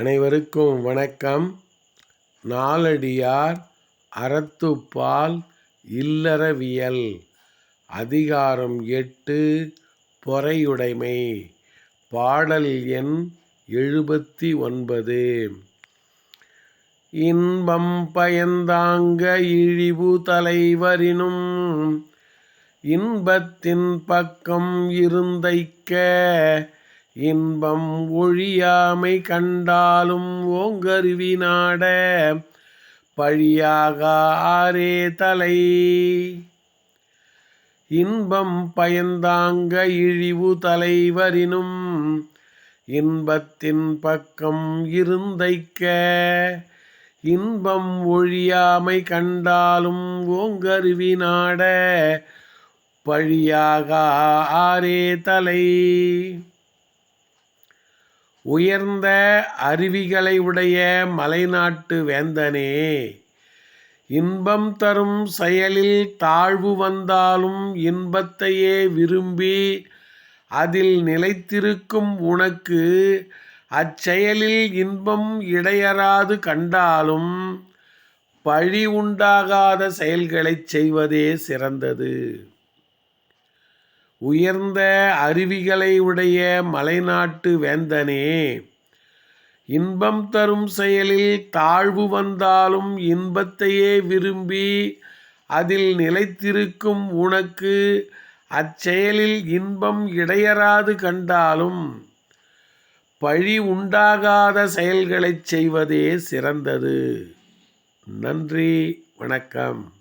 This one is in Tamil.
அனைவருக்கும் வணக்கம். நாலடியார் அறத்துப்பால் இல்லறவியல். அதிகாரம் எட்டு பொறையுடைமை. பாடல் எண் எழுபத்தி ஒன்பது இன்பம் பயந்தாங்க இழிவு தலைவரினும் இன்பத்தின் பக்கம் இருந்தைக்க இன்பம் ஒழியாமை கண்டாலும் ஓங்கருவி நாட பழியாக ஆரே தலை. இன்பம் பயந்தாங்க இழிவு தலைவரினும் இன்பத்தின் பக்கம் இருந்தைக்க. இன்பம் ஒழியாமை கண்டாலும் ஓங்கருவி நாட பழியாக ஆரே தலை. உயர்ந்த அருவிகளை உடைய மலைநாட்டு வேந்தனே இன்பம் தரும் செயலில் தாழ்வு வந்தாலும் இன்பத்தையே விரும்பி அதில் நிலைத்திருக்கும் உனக்கு அச்செயலில் இன்பம் இடையறாது கண்டாலும் பழி உண்டாகாத செயல்களைச் செய்வதே சிறந்தது. உயர்ந்த அருவிகளை உடைய மலைநாட்டு வேந்தனே இன்பம் தரும் செயலில் தாழ்வு வந்தாலும் இன்பத்தையே விரும்பி அதில் நிலைத்திருக்கும் உனக்கு அச்செயலில் இன்பம் இடையறாது கண்டாலும் பழி உண்டாகாத செயல்களைச் செய்வதே சிறந்தது. நன்றி வணக்கம்.